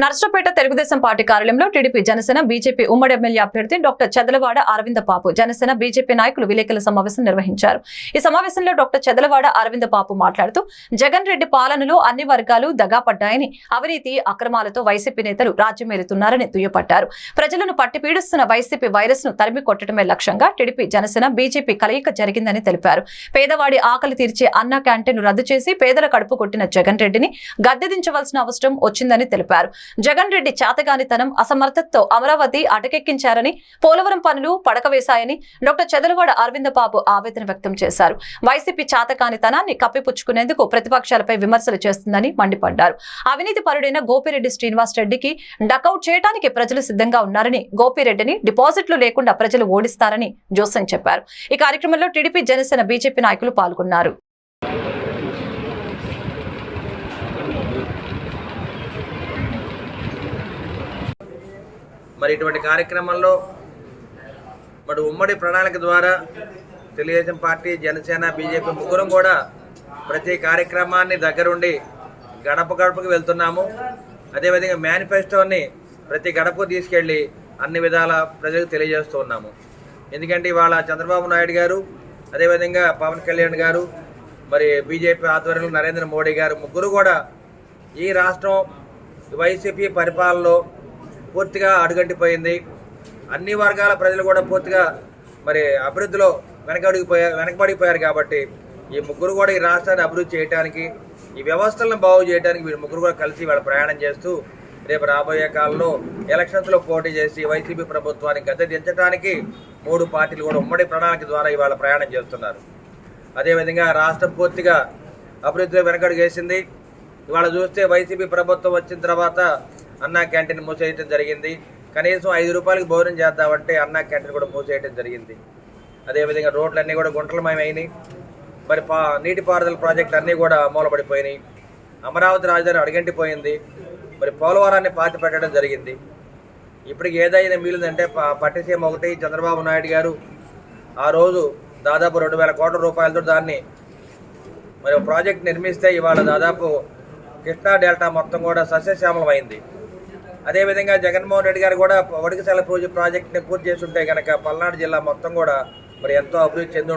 Narsapeta Telugu Desam party కార్యాలయంలో TDP Janasena BJP ఉమ్మడి MLA అభ్యర్థి డాక్టర్ చదలవాడ అరవింద పాపు జనసేన బీజేపీ నాయకులు విలేకరుల సమావేశం నిర్వహించారు. ఈ సమావేశంలో డాక్టర్ చదలవాడ అరవింద పాపు మాట్లాడుతూ జగన్ రెడ్డి పాలనలో అన్ని వర్గాలు దగాపడ్డాయని అవినీతి అక్రమాలతో వైసీపీ నేతలు రాజ్యమేలుతున్నారని దుయ్యపట్టారు ప్రజలను పట్టిపీడుస్తున్న వైసీపీ వైరస్ను తరిమి కొట్టడమే లక్ష్యంగా టీడీపీ జనసేన బీజేపీ కలయిక జరిగిందని తెలిపారు. పేదవాడి ఆకలి తీర్చే అన్న క్యాంటీన్ రద్దు చేసి పేదల కడుపు కొట్టిన జగన్ రెడ్డిని గద్దెదించవలసిన అవసరం వచ్చిందని తెలిపారు. జగన్ రెడ్డి చేతగానితనం అసమర్థతతో అమరావతి అటకెక్కించారని పోలవరం పనులు పడకవేశాయని డాక్టర్ చెదలవాడ అరవింద బాబు ఆవేదన వ్యక్తం చేశారు. వైసీపీ చాతకానితనాన్ని కప్పిపుచ్చుకునేందుకు ప్రతిపక్షాలపై విమర్శలు చేస్తుందని మండిపడ్డారు. అవినీతి పరుడైన గోపిరెడ్డి శ్రీనివాస్ రెడ్డికి డకౌట్ చేయడానికి ప్రజలు సిద్ధంగా ఉన్నారని గోపిరెడ్డిని డిపాజిట్లు లేకుండా ప్రజలు ఓడిస్తారని జోసన్ చెప్పారు. ఈ కార్యక్రమంలో టీడీపీ జనసేన బీజేపీ నాయకులు పాల్గొన్నారు. మరి ఇటువంటి కార్యక్రమంలో మరి ఉమ్మడి ప్రణాళిక ద్వారా తెలుగుదేశం పార్టీ జనసేన బీజేపీ ముగ్గురం కూడా ప్రతి కార్యక్రమాన్ని దగ్గరుండి గడప గడపకు వెళ్తున్నాము. అదేవిధంగా మేనిఫెస్టోని ప్రతి గడపకు తీసుకెళ్ళి అన్ని విధాల ప్రజలకు తెలియజేస్తూ ఉన్నాము. ఎందుకంటే ఇవాళ చంద్రబాబు నాయుడు గారు అదేవిధంగా పవన్ కళ్యాణ్ గారు మరి బీజేపీ ఆధ్వర్యంలో నరేంద్ర మోడీ గారు ముగ్గురు కూడా ఈ రాష్ట్రం వైసీపీ పరిపాలనలో పూర్తిగా అడుగంటిపోయింది. అన్ని వర్గాల ప్రజలు కూడా పూర్తిగా మరి అభివృద్ధిలో వెనకడిగిపోయారు వెనకబడిపోయారు కాబట్టి ఈ ముగ్గురు కూడా ఈ రాష్ట్రాన్ని అభివృద్ధి చేయడానికి ఈ వ్యవస్థలను బాగు చేయడానికి వీళ్ళు ముగ్గురు కూడా కలిసి వాళ్ళ ప్రయాణం చేస్తూ రేపు రాబోయే కాలంలో ఎలక్షన్స్లో పోటీ చేసి వైసీపీ ప్రభుత్వానికి గద్దె దించడానికి మూడు పార్టీలు కూడా ఉమ్మడి ప్రణాళిక ద్వారా ఇవాళ ప్రయాణం చేస్తున్నారు. అదేవిధంగా రాష్ట్రం పూర్తిగా అభివృద్ధిలో వెనకడుగు వేసింది. ఇవాళ చూస్తే వైసీపీ ప్రభుత్వం వచ్చిన తర్వాత అన్నా క్యాంటీన్ మూసేయటం జరిగింది. కనీసం ఐదు రూపాయలకి భోజనం చేద్దామంటే అన్నా క్యాంటీన్ కూడా మూసేయటం జరిగింది. అదేవిధంగా రోడ్లన్నీ కూడా గుంటలమయమైనాయి. మరి పా నీటిపారుదల ప్రాజెక్టులు అన్నీ కూడా మూలపడిపోయినాయి. అమరావతి రాజధాని అడుగంటిపోయింది. మరి పోలవరాన్ని పాతి పెట్టడం జరిగింది. ఇప్పటికి ఏదైనా మిగిలిందంటే ప- పట్టిసీమ ఒకటి చంద్రబాబు నాయుడు గారు ఆ రోజు దాదాపు రెండు వేల కోట్ల రూపాయలతో దాన్ని మరి ప్రాజెక్ట్ నిర్మిస్తే ఇవాళ దాదాపు కృష్ణా డెల్టా మొత్తం కూడా సస్యశ్యామలమైంది. అదేవిధంగా జగన్మోహన్ రెడ్డి గారు కూడా వడికశాల ప్రాజెక్ట్ని పూర్తి చేస్తుంటే కనుక పల్నాడు జిల్లా మొత్తం కూడా మరి ఎంతో అభివృద్ధి చెంది